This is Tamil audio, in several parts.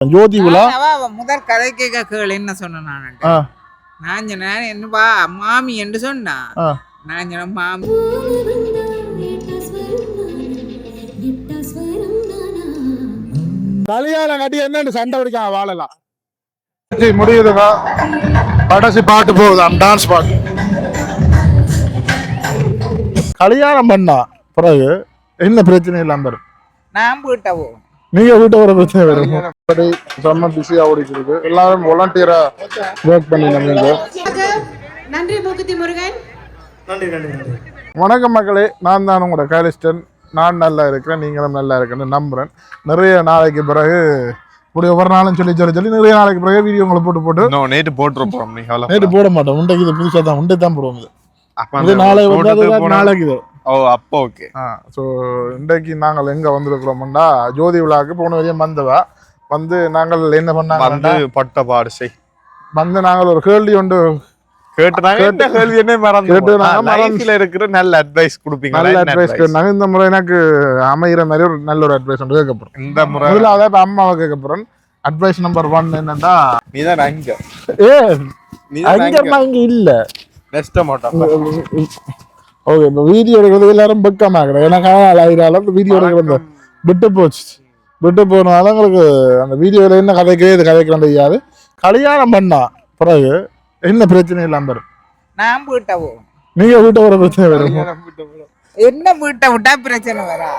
ஜோதி விழா? முதல் கதை கேட்க கேளு என்ன சொன்ன நான் நான் சொன்னேன் என்னப்பா மாமி என்று சொன்னா. ஆ. நான் சொன்னேன் மாமி. கல்யாணம் கட்டி என்னன்னு சண்டை பிடிக்காம வாழலாம்? முடியுதுங்க. கடைசி பாட்டு போகுதாம் டான்ஸ் பாட்டு. கல்யாணம் பண்ணா பிறகு என்ன பிரச்சனை இல்லாம வரும்? நான் வீட்டை போவேன் நீங்க வீட்டு வர பிரச்சனை வரும் அப்படி செம்ம பிஸியா ஓடிட்டு இருக்கு. எல்லாரும் வாலண்டியரா ஒர்க் பண்ணி நீங்க. நன்றி மூக்குத்தி முருகன். வணக்கம் மக்களே நான் தான் உங்களோட கைலிஸ்டன். நான் நல்லா இருக்கிறேன் நீங்களும் நல்லா இருக்கேன்னு நம்புறேன். நிறைய நாளைக்கு பிறகு இப்படி ஒவ்வொரு நாளும் சொல்லி சொல்லி சொல்லி நிறைய நாளைக்கு பிறகு வீடியோ உங்களை போட்டு போட்டு நேற்று போட்டிருப்போம் நேற்று போட மாட்டோம். உண்டைக்கு இது புதுசாக தான் உண்டை தான் போடுவோம் இது. நாளை நாளைக்கு இது. ஓ அப்போ ஓகே ஆ ஸோ இன்றைக்கு நாங்கள் எங்கே வந்திருக்கிறோம்னா ஜோதி விழாக்கு போன வரையும் வந்தவா? வந்து நாங்கள் என்ன வந்து பண்ணாங்க பட்ட பாடு செய் வந்து நாங்கள் ஒரு கேள்வி ஒன்று இருக்கிற நல்ல அட்வைஸ் கொடுப்பீங்க நல்ல அட்வைஸ் கேட்டாங்க இந்த முறை எனக்கு அமைகிற மாதிரி ஒரு நல்ல ஒரு அட்வைஸ் ஒன்று கேட்க இந்த முறை முதலாவது இப்போ அம்மாவை கேட்க அட்வைஸ் நம்பர் ஒன் என்னன்னா அங்க ஏ அங்க இங்கே இல்லை. நெக்ஸ்ட் மாட்டோம் ஓகே இப்போ வீடியோ எடுக்கிறது எல்லாரும் ஆயிரால இந்த வீடியோ எடுக்கிறது விட்டு போச்சு. விட்டு போனால உங்களுக்கு அந்த வீடியோவில் என்ன கதைக்கிறே இது கதைக்கிறோம் தெரியாது. கல்யாணம் பண்ணா பிறகு என்ன பிரச்சனை இல்லாம வரும்? நான் வீட்டை போவேன் நீங்க வீட்டை வர பிரச்சனை வரும். என்ன வீட்டை விட்டா பிரச்சனை வரா?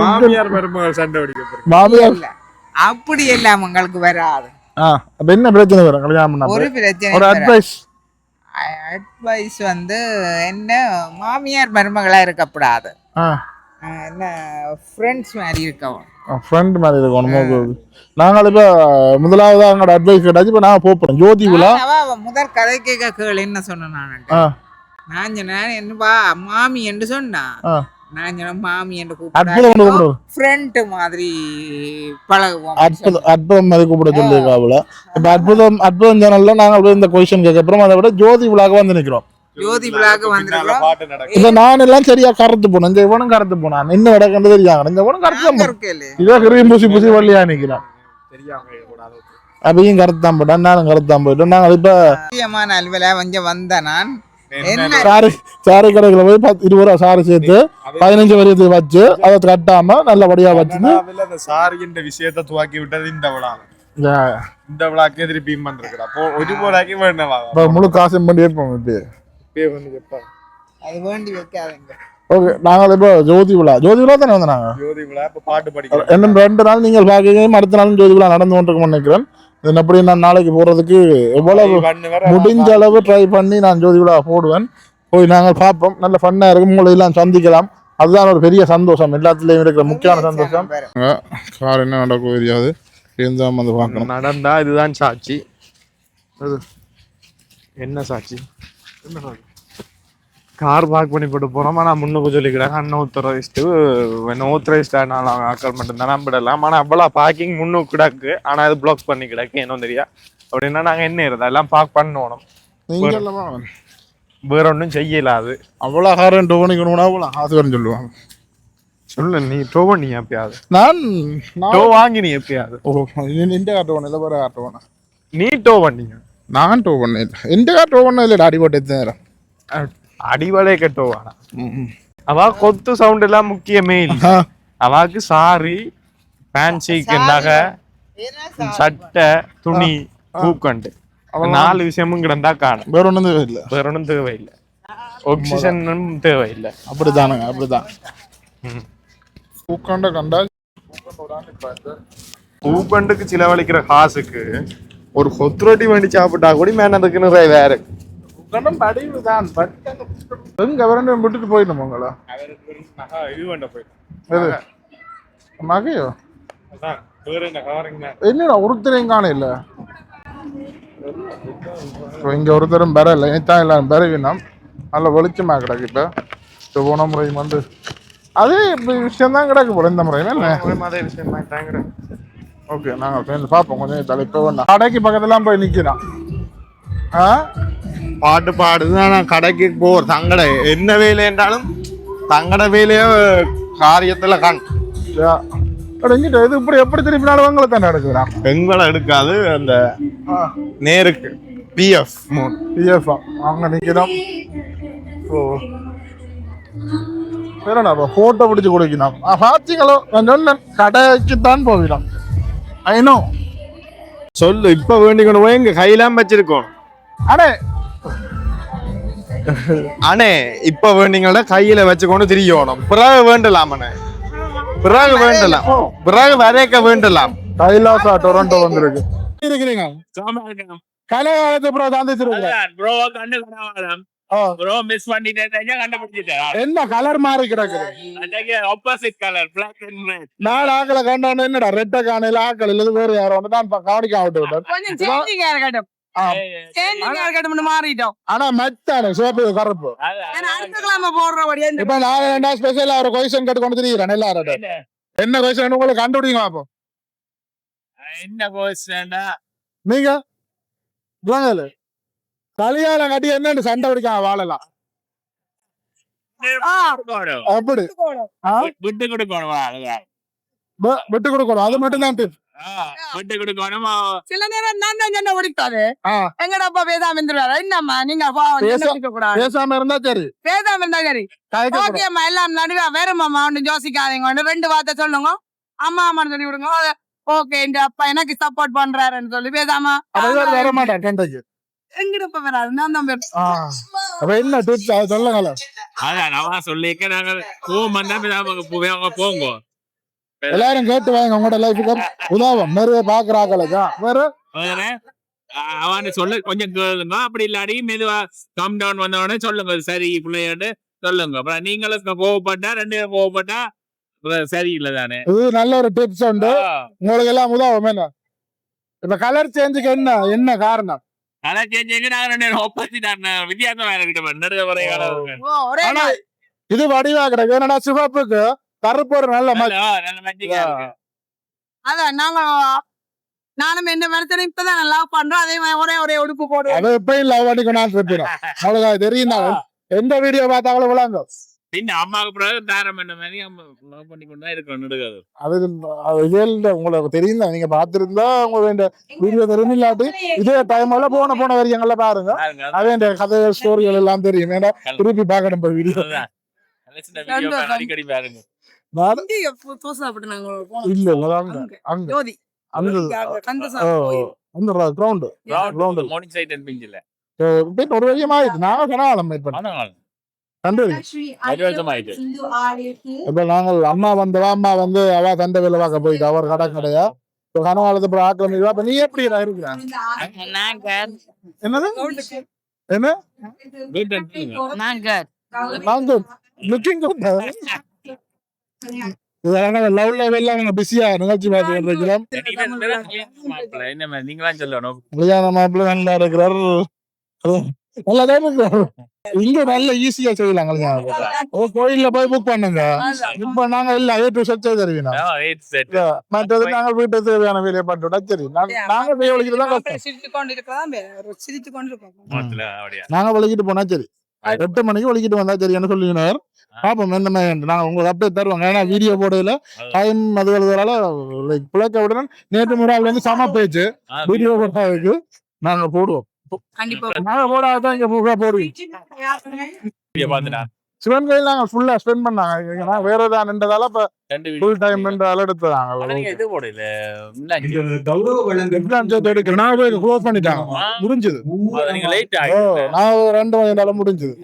மாமியார் மருமகள் சண்டை பிடிக்க மாமியார் இல்ல. அப்படி எல்லாம் உங்களுக்கு வராது. ஆ. அப்ப என்ன பிரச்சனை வரும் கல்யாணம் பண்ணா ஒரு? பிரச்சனை ஒரு அட்வைஸ் அட்வைஸ் வந்து என்ன? மாமியார் மருமகளா இருக்கக்கூடாது ஆ. அஹ் என்ன ஃப்ரெண்ட்ஸ் மாதிரி இருக்கவும் ஃப்ரெண்ட் மாதிரி இருக்கணும் நாங்கள் இப்போ முதலாவது அவங்களோட அட்வைஸ் கேட்டாச்சு இப்போ நான் ஜோதி விழா. முதல் கதை கேட்க கேளு என்ன சொன்ன நான் நான் சொன்னேன் என்னப்பா மாமி என்று சொன்னா. ஆ. நான் சொன்னேன் மாமி என்று கூப்பிடுவோம் ஃப்ரெண்ட் மாதிரி பழகுவோம். அற்புதம் அற்புதம் மாதிரி கூப்பிட சொல்லியிருக்காப்புல இப்போ அற்புதம் அற்புதம் சேனல்ல நாங்கள் இந்த கேட்க அப்புறம் அதை விட ஜோதி விழாக்கு வந்து நிற்கிறோம் ஜோதி விழாக்கு நான் எல்லாம் சரியா கருத்து போனேன் இந்த இவனும் கருத்து போனான். என்ன இடக்கண்டு தெரியாங்க இந்த இவனும் கருத்து. இதோ கிரியும் பூசி பூசி வள்ளியா நிக்கிறான். தெரியாம கூடாது. அப்பயும் கருத்து தான் போட்டான். நானும் கருத்து தான் போயிட்டோம் நாங்கள் இப்ப முக்கியமான அலுவலா கொஞ்சம் வந்த நான். சாரி சாரி கடைகளை போய் பத்து இருபது ரூபா சாரி சேர்த்து பதினஞ்சு வரையத்துக்கு வச்சு அதை கட்டாம நல்லபடியா வச்சுட்டு அந்த சாரி என்ற விஷயத்தை துவாக்கி விட்டது இந்த விழா. இந்த விழாக்கே திருப்பி வந்திருக்கிறா அப்போ ஒரு போலாக்கி வேணவா இப்ப முழு காசும் பண்ணி இருப்போம் இப்படி இப்பயே வந்து கேட்பாங்க அது வேண்டி வைக்காதீங்க. ஓகே நாங்கள் இப்போ ஜோதி விழா ஜோதி விழா தானே வந்து நாங்கள்? ஜோதி விழா இப்ப பாட்டு படிக்கிறோம். இன்னும் ரெண்டு நாள் நீங்கள் பார்க்கணும் அடுத்த நாள் ஜோதி விழா நடந்து கொண்டிருக்கும் நினைக்கிறேன். இது எப்படி நான் நாளைக்கு போறதுக்கு எவ்வளவு பண்ணு முடிஞ்ச அளவு ட்ரை பண்ணி நான் ஜோதி விழா போடுவேன். போய் நாங்கள் பார்ப்போம். நல்ல ஃபன்னாக இருக்கும். உங்களை எல்லாம் சந்திக்கலாம். அதுதான் ஒரு பெரிய சந்தோஷம். எல்லாத்துலேயும் இருக்கிற முக்கியமான சந்தோஷம். கார் என்ன நடக்கும் தெரியாது. இருந்தால் வந்து பார்க்கணும். நடந்தா இதுதான் சாட்சி. என்ன சாட்சி? கார் பார்க் பண்ணி போட்டு போறோம். ஆனா முன்னுக்கு சொல்லிக்கிறாங்க அன்ஆத்தரைஸ்டு ஆத்தரைஸ்ட் ஆனால் ஆக்கள் மட்டும்தான் நம்பிடலாம். ஆனா அவ்வளவு பார்க்கிங் முன்னுக்கு கிடக்கு. ஆனா அது பிளாக் பண்ணி கிடக்கு என்ன தெரியா. அப்படின்னா நாங்க என்ன இருந்தா எல்லாம் பார்க் பண்ணணும். நீங்கள் வேற ஒன்றும் செய்யல அது. அவ்வளோ காரம் டோனிக்கணும்னா அவ்வளோ ஆசை வரும்னு சொல்லுவாங்க. சொல்லு நீ டோ பண்ணி எப்பயாவது நான் டோ வாங்கி நீ எப்பயாவது ஓ இந்த- டோன் இல்லை வேறு கார் டோனா நீ டோ பண்ணீங்க நான் டோ பண்ணேன். இல்லை எந்த கார் டோ பண்ண இல்லை அடி போட்டு எடுத்து நேரம் அடிவளே கட்டோ வாடா. அவ கொத்து சவுண்ட் எல்லாம் முக்கியமே இல்லை. அவாக்கு சாரி பேன்சிக்கு நகை சட்டை துணி பூக்கண்டு. நாலு விஷயமும் கிடந்தா காணும். வேற ஒன்றும் இல்லை வேற ஒன்றும் தேவையில்லை. ஆக்சிஜனும் தேவையில்லை. அப்படித்தானுங்க அப்படிதான். பூக்காண்ட கண்டா பூக்கண்டுக்கு செலவழிக்கிற காசுக்கு ஒரு கொத்து ரொட்டி வேண்டி சாப்பிட்டா கூட மேனதுக்கு நிறைய வேற. படிவு தான் பட் எங்க அவரண்டு விட்டுட்டு போயிடணும் உங்களா? இது வேண்ட போயிட்டு எது? நகையோ? என்னடா ஒருத்தரையும் காண இல்ல. இங்க ஒருத்தரும் பெற இல்லை தான் எல்லாம் பெறவினோம் நல்ல வெளிச்சமா கிடக்கு இப்ப. இப்போ போன முறையும் வந்து அதே விஷயம் தான் கிடக்கு போல இந்த முறையும் மாதிரி விஷயமா தாங்கிறேன் ஓகே நாங்கள் சேர்ந்து பார்ப்போம். கொஞ்சம் தலைப்பு வேண்டாம் கடைக்கு பக்கத்துலாம் போய் நிற்கிறான் ஆ? பாட்டு பாடுதான் நான் கடைக்கு போற தங்கட என்ன வேலை என்றாலும் தங்கட வேலைய காரியத்துல கண். யா. அட இங்கிட்ட இது இப்படி எப்படி திருப்பினாலும் உங்களை தானே எடுக்கிறான் எங்களை எடுக்காது அந்த நேருக்கு. பிஎஃப் பிஎஃப் அங்க நிக்கிறோம். ஓ. வேறண்ணா போட்டோ பிடிச்சு கொடுக்கணும். பாத்தீங்களோ? நான் சொன்னேன் கடைக்கு தான் போவிடும் ஐநோ சொல்லு இப்ப வேண்டி கொண்டு போய் எங்க கையெல்லாம் வச்சிருக்கோம். அடே. அண்ணே இப்ப வேண்டிங்கள கையில வச்சுக்கொண்டு திரியணும். பிறகு வேண்டலாமண்ணே பிறகு வேண்டலாம். பிறகு வரைக்க வேண்டலாம். கைலாசா டொரண்டோ வந்திருக்கு. இருக்கிறீங்க. கலை காலத்து அப்புறம் தாந்திச்சிருக்கீங்க அதான் bro கண்டு bro miss பண்ணிட்டேன் கண்டுபிடிச்சிட்டேன். என்ன கலர் மாறி கிடக்குது opposite color, black and red. நாலு ஆக்களை கண்டான என்னடா ரெட்ட காணையில ஆக்கள் இல்லது வேற வந்து தான் கவனிக்க விட்டேன் கொஞ்சம் சேஞ்சிங்கா இருக்கட்டும். ஆ. சேஞ்சிங்கா இருக்கட்டும்னு மாறிட்டோம். ஆனா மச்சானே சிவப்பு கருப்பு. அதான், ஏன்னா அடுத்த கிழமை போடுறபடியே இந்த இப்ப நான் ரெண்டா ஸ்பெஷலா ஒரு கொய்சன் கட்டு கொண்டு திரிகிறேன் எல்லாரும் என்ன? என்ன கொய்சன் உங்களுக்கு கண்டுபிடிங்க பாப்போம் என்ன ஆ? நீங்க? கல்யாணம் கட்டி என்னன்னு சண்டை பிடிக்காம வாழலாம். அப்படி? விட்டு கொடுக்கணும் விட்டு கொடுக்கணும் அது மட்டும் தான் விட்டு கொடுக்கணும் சில நேரம் நான் தான் சண்டை பிடிக்காது ஆ, எங்கட அப்பா பேசாம இருந்துருவாரு என்னம்மா நீங்க பேசாம இருந்தா சரி பேசாம இருந்தா சரி கதைக்க கூடாது. ஓகே அம்மா எல்லாம் நடுவா வேறம்மா ஒன்று யோசிக்காதீங்க ஒன்று ரெண்டு வார்த்தை சொல்லுங்க அம்மா அம்மான்னு சொல்லி விடுங்க ஓகே இந்த அப்பா எனக்கு சப்போர்ட் பண்றாருன்னு சொல்லி பேசாம வர சண்டைக்கு எங்கிட்ட வராது. நான் தான் அப்ப என்ன டிப்ஸ் அதை சொல்லுங்களேன் அதான் நான் சொல்லிக்க நாங்க போவோம் வந்தா அவங்க போங்க. எல்லாரும் கேட்டு வாங்க உங்களோட லைஃபுக்கு உதவும் நிறைய பாக்குறாங்களுக்கு வேற. அவன் சொல்ல கொஞ்சம் கேளுங்க அப்படி இல்லாடி மெதுவா கம் டவுன் வந்த உடனே சொல்லுங்க. சரி பிள்ளையாட்டு சொல்லுங்க. அப்புறம் நீங்களும் கோவப்பட்டா ரெண்டு பேரும் கோவப்பட்டா சரியில்லை தானே. இது நல்ல ஒரு டிப்ஸ் உண்டு. உங்களுக்கு எல்லாம் உதவும் என்ன? இப்ப கலர் சேஞ்சுக்கு என்ன என்ன காரணம்? அதான் சேஞ்சுங்க நாங்க ரெண்டு ஆன வித்தியாசம் வேற ஒரே ஆனா. இது வடிவா கிடக்கு என்னடா சிவப்புக்கு கருப்பு ஒரு நல்ல இருக்கு அதான் நாங்க நானும் என்ன மனசுல இப்பதான் நல்லா பண்றோம் அதே மாதிரி ஒரே ஒரே உடுப்பு போடுவோம் அது எப்பயும் லவ் பண்ணி கொண்டாந்து இருப்பிடும் அவ்வளவுதான் தெரியும். எந்த வீடியோ பார்த்தாலும் விளாங்க பின்ன அம்மாவுக்கு பிறகு தாரம் பண்ண மாதிரி love பண்ணி கொண்டு தான் இருக்கணும் நடுக்காது அது அது இதே உங்களுக்கு தெரியும் தான் நீங்க பார்த்திருந்தா உங்களுக்கு இந்த வீடியோ தெரியும் இல்லாட்டி இதே டைம்ல போன போன வரியங்கள்ல பாருங்க. பாருங்க, அதே இந்த கதை ஸ்டோரிகள் எல்லாம் தெரியும். ஏன்னா திருப்பி பார்க்கணும் இப்போ வீடியோ அடிக்கடி பாருங்க. இல்ல அங்க. அங்க. அந்த கிரவுண்ட். மார்னிங் சைட் அண்ட் பிஞ்சில் ஒரு வழியமா கனாலம் மேட் இப்ப நாங்கள் அம்மா வந்தவா அம்மா வந்து அவ தண்டை வேலை பார்க்க போயிட்டு அவர் கடை கடையா? இப்போ கனவாளத்து அப்புறம் ஆக்கிரமிப்பா அப்ப நீ எப்படி இருக்கிற நாங்க என்னது? என்ன? நான் லுக்கிங் குட் இதெல்லாம் லவ் லெவல்ல நாங்க பிஸியா நிகழ்ச்சி பார்த்து இருக்கிறோம். மாப்பிள்ள. என்ன மாதிரி? நீங்களாம் சொல்லணும். கல்யாண மாப்பிள்ளை நல்லா இருக்கிறார். நல்லா தான் இருக்கிறார் இங்க நல்ல ஈஸியா செய்யலாம் கல்யாணம் ஓ கோயில்ல போய் புக் பண்ணுங்க. இப்ப நாங்க இல்ல ஏ டு செட் தருவீங்க. மற்றது நாங்க வீட்டு தேவையான வேலையை பண்ணிட்டு விட்டா சரி நாங்க- நாங்க போய் கஷ்டம். சிரித்து கொண்டு நாங்க ஒழிக்கிட்டு போனா சரி. எட்டு மணிக்கு ஒழிக்கிட்டு வந்தா சரின்னு சொல்லினார் பாப்போம் என்ன நாங்க உங்களுக்கு அப்டேட் தருவாங்க ஏன்னா வீடியோ போடையில டைம் அது வருவதால லைக் பிழைக்க உடனே நேற்று முறாள் வந்து சம பேச்சு. வீடியோ போடுறதுக்கு நாங்க போடுவோம். நாங்க போடாதான் இங்க பூரா போடுவோம் சிவன் கோயில் நாங்க ஃபுல்லா ஸ்பெண்ட் பண்ணாங்க. வேற ஏதாவது நின்றதால இப்ப ஃபுல் டைம் நின்றதால நீங்க இது போடல க்ளோஸ் பண்ணிட்டாங்க. முடிஞ்சது. நீங்க லேட் ஓ, ஆயிட்டு நான் ஒரு ரெண்டு மணி நேரம் முடிஞ்சது.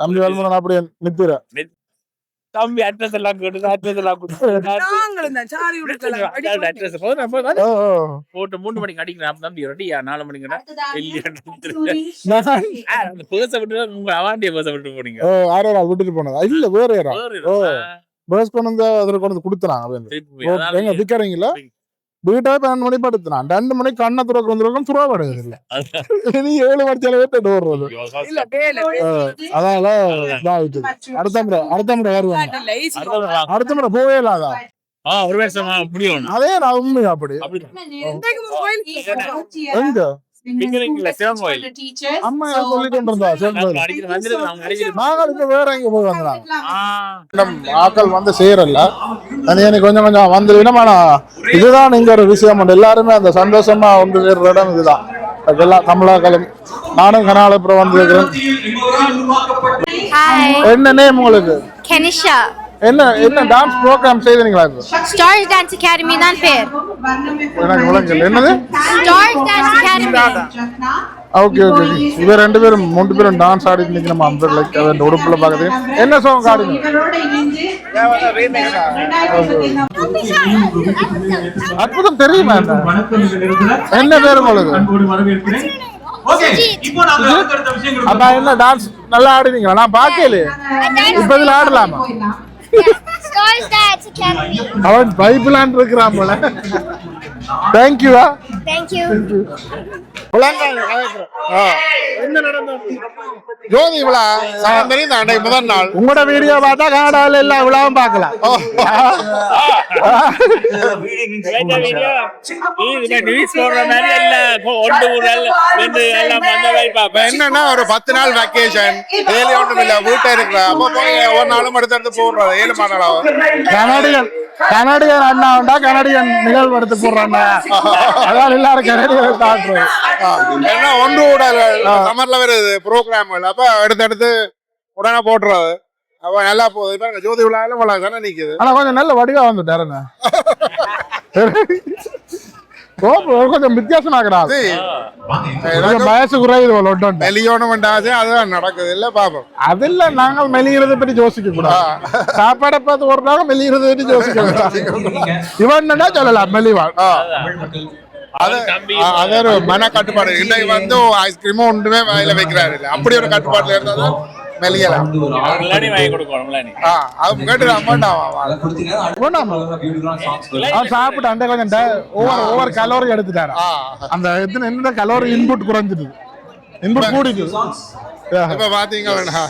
தம்பி அப்படியே நித்துற தம்பி அட்ரஸ் எல்லாம் கொடுத்து அட்ரஸ் எல்லாம் அட்ரஸ். போட்டு மூணு மணிக்கு அடிக்கிறேன் தம்பி ரெடியா நாலு மணிக்கு அந்த பேச விட்டு உங்க அவாண்டிய பேச விட்டு போனீங்க. ஓ ஆறா விட்டுட்டு போனதா? இல்ல வேற யாரா? பஸ் கொண்டு வந்து அதில் கொண்டு வந்து கொடுத்துறாங்க எங்க விற்கிறீங்களா வீட்டை பன்னெண்டு மணி படுத்துனான் ரெண்டு மணிக்கு கண்ணை துறக்க வந்துருக்கும் துறா படுகிறது இல்ல நீ ஏழு மணிச்சால வீட்டு ஓடுறது இல்ல வேலை ஓ, அதனால. அடுத்த முறை அடுத்த முறை வருவாங்க அடுத்த முறை போவே இல்லாதா ஆ ஒரு வருஷமா முடியும் அதே நான் உண்மை அப்படி எங்க அம்மா சொல்லிட்டு இருந்தா நாங்கள் வேற எங்க போய் வந்தாங்க ஆக்கள் வந்து செய்யறல்ல அது எனக்கு கொஞ்சம் கொஞ்சம் வந்துருக்கணும் ஆனா இதுதான் இங்க ஒரு விஷயம். உண்டு எல்லாருமே அந்த சந்தோஷமா ஒன்று சேர்ற இடம் இதுதான். அதெல்லாம் தமிழாக்களும் நானும் கனாலப்புறம் வந்திருக்கிறேன் Hi, என்ன நேம் உங்களுக்கு? Kenisha. என்ன என்ன டான்ஸ் ப்ரோக்ராம் செய்தீங்களா இப்போ Stars Dance Academy தான் பேர். எனக்கு விளங்கல. என்னது? Stars Dance Academy. Okay okay இவ ரெண்டு பேரும் மூன்று பேரும் டான்ஸ் ஆடிட்டு நிற்கணும் அந்த லைக் அந்த உடுப்புல பார்க்குது என்ன சாங் ஆடுங்க அற்புதம் தெரியுமா என்ன? என்ன பேர் உங்களுக்கு? அப்ப என்ன டான்ஸ் நல்லா ஆடுவீங்களா? நான் பார்க்கலையே. இப்ப இதுல ஆடலாமா. அவன் பைப்லான் இருக்கிறான் போல. You. என்ன நடந்தது? ஜோதி விழா தெரியும் அன்றைக்கு முதல் நாள். உங்களோட வீடியோ பார்த்தா கனடாவில் எல்லா விழாவும் பார்க்கலாம். என்னன்னா ஒரு பத்து நாள் வெக்கேஷன் வேலை ஒன்றும் இல்ல வீட்டை இருக்கிற அப்ப போய் ஒரு நாளும் எடுத்து எடுத்து போடுறது. ஏழு கனடியன் கனடியன் அண்ணா உண்டா? கனடியன் நிகழ்வு எடுத்து போடுறாங்க அதான் எல்லாரும் கனடியன் காட்டுறது ஏன்னா ஒன்று கூட சம்மர்ல வருது ப்ரோக்ராம்கள் அப்ப எடுத்து உடனே போட்டுறது அப்ப நல்லா போகுது இப்ப எங்க ஜோதி விழாவில விழா தானே நிக்குது. ஆனா கொஞ்சம் நல்ல வடிவா வந்துட்டாருண்ணா ஓ கொஞ்சம் அது கொஞ்சம் வயசு குறையுது வெளியோணும் வேண்டாது அதுதான் நடக்குது இல்ல பாப்போம். அதில்ல நாங்கள் மெலிகிறத பற்றி யோசிக்க கூடாது. சாப்பாடை பார்த்து ஒரு நாள் மெலிகிறத பற்றி யோசிக்க கூடாது. இவன் என்ன சொல்லலாம்? மெலிவான் அது ஒரு மன கட்டுப்பாடு இன்னைக்கு வந்து ஐஸ்கிரீமும் ஒன்றுமே வாயில வைக்கிறாரு இல்ல. அப்படி ஒரு கட்டுப்பாட்டுல இருந்தா மெலியலாம் முன்னாடி வாங்கி கொடுக்கணும் முன்னாடி ஆ, அது கேட்டு அம்மாண்டாவா அவன் சாப்பிட்டு அந்த கொஞ்சம் ட- ஒவ்வொரு ஒவ்வொரு கலோரி எடுத்துட்டாரா. அந்த எத்தனை என்ன கலோரி இன்புட் குறைஞ்சிடுது. இன்புட் கூடிக்குது. இப்ப பாத்தீங்கன்னா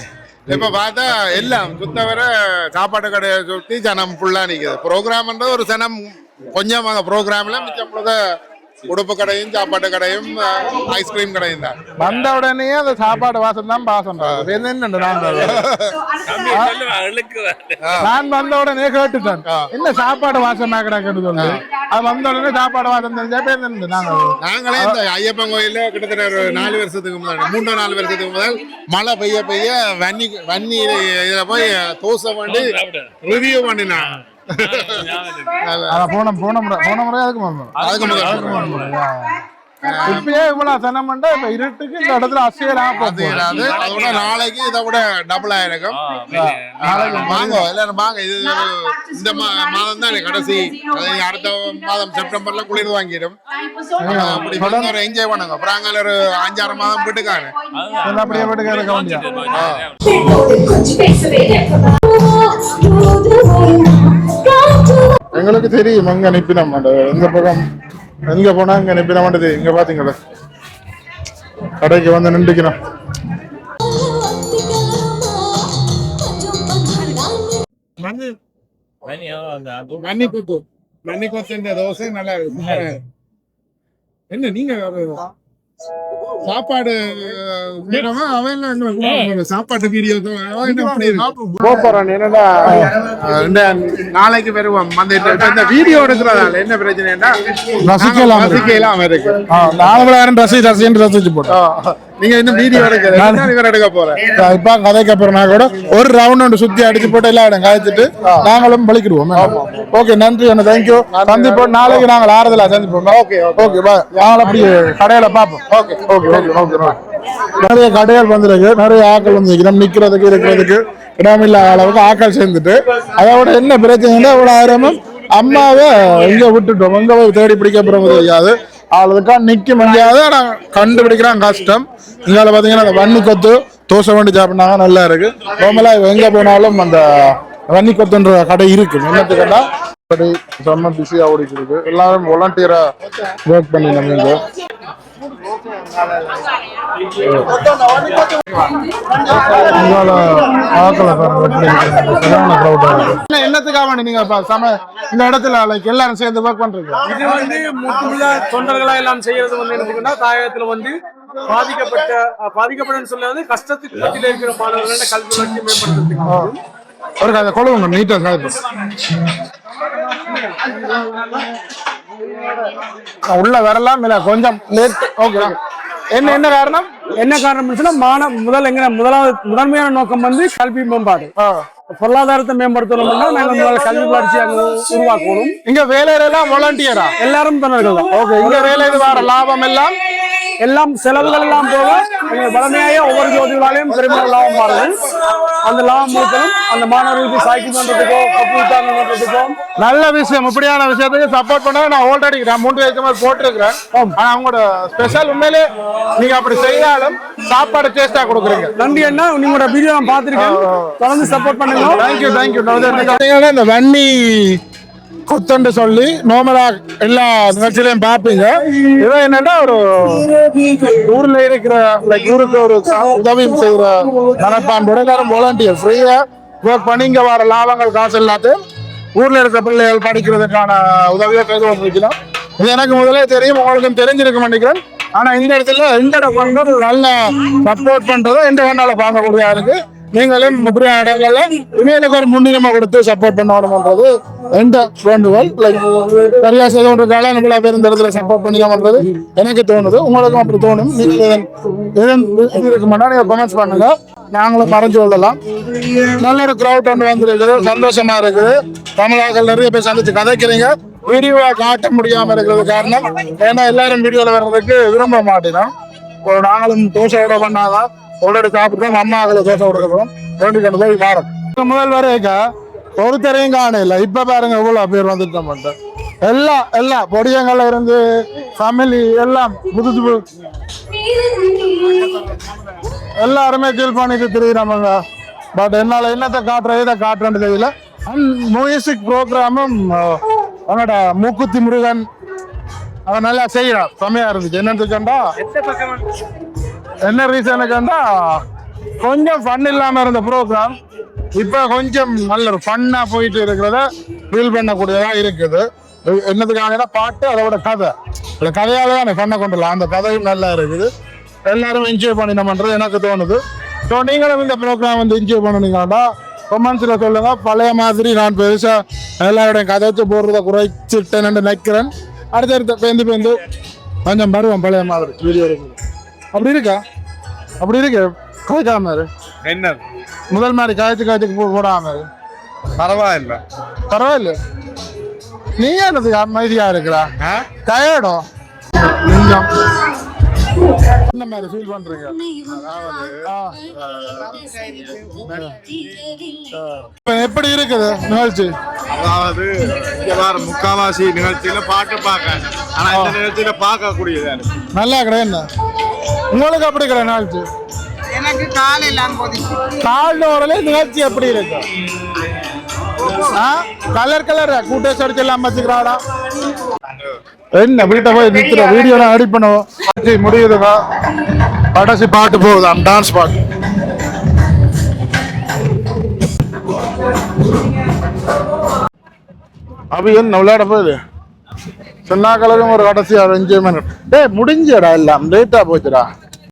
இப்ப பார்த்தா எல்லாம் சுத்தவரை சாப்பாடு கடையை சுத்தி ஜனம் ஃபுல்லா நிக்குது. ப்ரோக்ராம்ன்றது ஒரு சனம் கொஞ்சம் ப்ரோக்ராம்ல மிச்சம் முழுக்க உடுப்பு கடையும் சாப்பாட்டு கடையும் ஐஸ்கிரீம் கடையும் தான். வந்த உடனே அந்த சாப்பாடு வாசம் தான் பாசம் என்னென்ன நான் வந்த உடனே கேட்டுட்டேன். என்ன சாப்பாடு வாசம் கிடக்குன்னு சொல்லி. அது வந்த உடனே சாப்பாடு வாசம் தெரிஞ்சா பேர் நின்று நாங்க நாங்களே இந்த ஐயப்பன் கோயில்ல கிட்டத்தட்ட ஒரு நாலு வருஷத்துக்கு முன்னாடி மூணு நாலு வருஷத்துக்கு முதல் மழை பெய்ய பெய்ய வன்னி வன்னி இதுல போய் தோசை பண்ணி ரிவ்யூ பண்ணினான். அத போன போன முறை போன முறை அதுக்கு முதல் முறை. அதுக்கு முதல் அதுக்கு முதல் முறை. இப்பயே இவ்வளவு சனம் பண்ணா இப்ப இருட்டுக்கு இந்த இடத்துல அது இல்லாது அதோட நாளைக்கு இதை விட டபுள் ஆயிருக்கும். நாளைக்கு வாங்க எல்லாரும் வாங்க. இது இந்த மாதம் தான் கடைசி. அது அடுத்த மாதம் செப்டம்பர்ல குளிர் வாங்கிடும். அப்படி வந்து ஒரு என்ஜாய் பண்ணுங்க. அப்புறம் அங்க ஒரு அஞ்சாறு மாதம் வீட்டுக்காரு. அப்படியே வீட்டுக்கு இருக்க முடியாது எங்களுக்கு தெரியும் எங்க நிப்பினம் எங்க பக்கம் எங்க போனா நிப்பினம் தெரியும் இங்க பாத்தீங்களா? கடைக்கு வந்து நின்றுக்கிறோம். இந்த தோசை நல்லா இருக்கு. என்ன நீங்க சாப்பாடு சாப்பாட்டு வீடியோ இந்த நாளைக்கு வருவோம் அந்த வீடியோ எடுக்கிறதால என்ன பிரச்சனைனா ரசிக்கலாம் ரசிக்கலாம் இருக்கு. நாங்களும் யாரும் ரசி ரசின்னு ரசிச்சு போட்டோம் நீங்க இன்னும் எடுக்க இவர் எடுக்க போறேன். இப்ப கதைக்கு அப்புறம் நான் கூட ஒரு ரவுண்ட் ஒன்று சுத்தி அடிச்சு போட்டு எல்லா இடம் காய்ச்சிட்டு நாங்களும் பலிக்கிடுவோம். ஓகே நன்றி அண்ணா. தேங்க்யூ சந்திப்போம். நாளைக்கு நாங்கள் ஆறுதலா சந்திப்போம். Okay okay. பா நாங்கள் அப்படி கடையில பார்ப்போம். ஓகே ஓகே ஓகே ஓகே நிறைய கடைகள் வந்திருக்கு. நிறைய ஆக்கள் வந்திருக்கு நம்ம நிக்கிறதுக்கு இருக்கிறதுக்கு இடமில்லாத அளவுக்கு ஆக்கள் சேர்ந்துட்டு. அதோட என்ன பிரச்சனைனா இவ்வளவு ஆயிரமும் அம்மாவை எங்க விட்டுட்டோம். போய் தேடி பிடிக்க போறது தெரியாது அதுக்கா நிற்க முடியாது. நாங்கள் கண்டுபிடிக்கிறான் கஷ்டம்? இங்கால பார்த்தீங்கன்னா அந்த வன்னி கொத்து தோசை வண்டி சாப்பிட்னாங்க நல்லா இருக்கு. நார்மலாக எங்கே போனாலும் அந்த வன்னி கொத்துன்ற கடை இருக்கு. என்னத்துக்குன்னா படி செம்ம பிஸியாக ஓடிட்டு இருக்கு. எல்லாரும் வாலண்டியராக ஒர்க் பண்ணி நம்ம என்னத்துக்காக நீங்க சம இந்த இடத்துல like எல்லாரும் சேர்ந்து ஒர்க் பண்றீங்க? இது வந்து முற்றுமுள்ள தொண்டர்களா எல்லாம் செய்யறது வந்து என்னதுன்னா தாயகத்துல வந்து பாதிக்கப்பட்ட பாதிக்கப்பட்டன்னு சொல்ல வந்து கஷ்டத்துக்கு மத்தியில இருக்கிற மாணவர்களோட கல்வி வளர்ச்சி மேம்படுத்துறதுக்கு. ஒரு அதை கொழுவுங்க நீட்டா காய்ப்பு உள்ள வரலாம் இல்ல கொஞ்சம் லேட் ஓகே என்ன என்ன காரணம்? என்ன காரணம் சொன்னா முதல் எங்க முதலாவது முதன்மையான நோக்கம் வந்து கல்வி மேம்பாடு. பொருளாதாரத்தை மேம்படுத்தணும்னா நாங்க முதல்ல கல்வி வளர்ச்சி அங்க உருவாக்கணும். இங்க வேலையில எல்லாம் வாலண்டியரா எல்லாரும் தொண்டர்கள் தான். ஓகே இங்க வேலையில வர லாபம் எல்லாம்? எல்லாம் செலவுகள் எல்லாம் போக வளமையாக ஒவ்வொரு ஜோதிகளாலையும் பெருமையான லாபம் மாறுது அந்த லாபம் முழுக்கணும். அந்த மாணவர்களுக்கு சைக்கிள் பண்றதுக்கோ கப்பு வித்தாங்க பண்றதுக்கோ. நல்ல விஷயம் இப்படியான விஷயத்துக்கு சப்போர்ட் பண்ண நான் ஆல்ரெடி நான் மூன்று வயசு மாதிரி போட்டிருக்கிறேன் ஆனா அவங்களோட ஸ்பெஷல் உண்மையிலே நீங்க அப்படி செய்தாலும் சாப்பாடு டேஸ்டா கொடுக்குறீங்க. நன்றி அண்ணா. உங்களோட வீடியோ நான் பார்த்திருக்கேன். தொடர்ந்து சப்போர்ட் பண்ணுங்க. தேங்க்யூ தேங்க்யூ இந்த வன்னி கொத்தண்டு சொல்லி நார்மலா எல்லா நிகழ்ச்சியிலையும் பார்ப்பீங்க. இதான் என்னன்னா ஒரு ஊர்ல இருக்கிற லைக் ஊருக்கு ஒரு உதவி செய்யற மனப்பான்போட எல்லாரும் வாலண்டியர் ஃப்ரீயா ஒர்க் பண்ணி இங்க வர லாபங்கள் காசு எல்லாத்தையும் ஊர்ல இருக்கிற பிள்ளைகள் படிக்கிறதுக்கான உதவியை செய்து கொண்டிருக்கலாம் இது எனக்கு முதலே தெரியும் உங்களுக்கும் தெரிஞ்சிருக்க நினைக்கிறேன். ஆனா இந்த இடத்துல இந்த இடம் நல்ல சப்போர்ட் பண்றதும் இந்த கண்டால பார்க்கக்கூடியதா இருக்கு. நீங்களும் இப்படியான இடங்கள்ல இமையிலுக்கு ஒரு முன்னுரிமை கொடுத்து சப்போர்ட் பண்ணணும்ன்றது எந்த வேண்டுகோள்? லைக் சரியா செய்து கொண்டிருக்காங்க நம்மள பேர் இந்த இடத்துல சப்போர்ட் பண்ணிக்கலாம்ன்றது எனக்கு தோணுது. உங்களுக்கும் அப்படி தோணும். நீங்கள் இதன் இதன் கமெண்ட்ஸ் பண்ணுங்க. நாங்களும் மறைஞ்சு கொள்ளலாம். நல்ல ஒரு கிரௌட் ஒன்று வந்துருக்குது. சந்தோஷமா இருக்குது. தமிழாக்கள் நிறைய பேர் சந்திச்சு கதைக்கிறீங்க. வீடியோவை காட்ட முடியாம இருக்கிறது காரணம். ஏன்னா எல்லாரும் வீடியோல வர்றதுக்கு விரும்ப மாட்டேனோம் இப்போ நாங்களும் தோசையோட பண்ணாதான் ஆல்ரெடி சாப்பிட்டோம் அம்மாக்களை தோசை கொடுக்கணும் ரெண்டு ரெண்டு போய் மாறும் முதல் வரைக்கும் ஒருத்தரையும் காணல இப்ப பாருங்க எவ்வளவு பேர் வந்துட்டோம் மட்டும் எல்லாம் எல்லாம் பொடியங்கள்ல இருந்து ஃபேமிலி எல்லாம் புதுசு புது எல்லாருமே கீழ் பண்ணிட்டு திரியிறாங்க பட் என்னால என்னத்தை காட்டுறது இதை காட்டுறேன்னு தெரியல. அண்ட் மியூசிக் ப்ரோக்ராமும் அவனோட மூக்குத்தி முருகன். அவன் நல்லா செய்யறான் செம்மையா இருந்துச்சு. என்னன்னு சொன்னா என்ன ரீசனுக்குன்னா கொஞ்சம் ஃபன் இல்லாம இருந்த ப்ரோக்ராம் இப்ப கொஞ்சம் நல்ல ஒரு ஃபன்னா போயிட்டு இருக்கிறத ஃபீல் பண்ணக்கூடியதா இருக்குது. என்னதுக்காக பாட்டு அதோட கதை. அந்த கதையால தான் ஃபன்னை கொண்டுலாம் அந்த கதையும் நல்லா இருக்குது. எல்லாரும் என்ஜாய் பண்ணினோம்ன்றது எனக்கு தோணுது. ஸோ நீங்களும் இந்த ப்ரோக்ராம் வந்து என்ஜாய் பண்ணுனீங்கன்னா கொமெண்ட்ஸில் சொல்லுங்க. பழைய மாதிரி நான் பெருசா எல்லாரோடையும் கதைச்சு போடுறதை போடுறத குறைச்சிட்டேன்னு நினைக்கிறேன். அடுத்தடுத்த பேந்து பேந்து கொஞ்சம் வருவோம் பழைய மாதிரி. வீடியோ இருக்குது அப்படி இருக்கா? அப்படி இருக்கு. காய்க்காம இரு. என்ன? முதல் மாதிரி காய்ச்சி காய்ச்சி போ போடாம. பரவாயில்ல. பரவாயில்ல. நீ என்னது அமைதியா இருக்கிறா? டயர்டும் கொஞ்சம் என்ன மாதிரி ஃபீல் பண்றீங்க? எப்படி இருக்குது நிகழ்ச்சி? அதாவது முக்காவாசி நிகழ்ச்சியில பாட்டு பார்க்க ஆனா இந்த நிகழ்ச்சியில பார்க்க கூடியதா நல்லா கிடையாது என்ன? உங்களுக்கு அப்படி கிடையாது நிகழ்ச்சி? எனக்கு கால் எல்லாம் போதிச்சு கால்டோரில் நிகழ்ச்சி எப்படி இருக்கு? கலர் கலர் கூட்டேஸ் அடிச்சு எல்லாம் வச்சுக்கிறாடா? என்ன வீட்டை போய் நிக்கிற வீடியோ எல்லாம் எடிட் பண்ணுவோம் கடைசி முடியுதுங்க. கடைசி பாட்டு போகுதாம் டான்ஸ் பாட்டு. அபி என்ன விளையாட போகுது? சொன்னா கலரும் ஒரு கடைசி ஒரு என்ஜாய்மெண்ட் டேய் முடிஞ்சடா எல்லாம் லேட்டா போச்சுடா.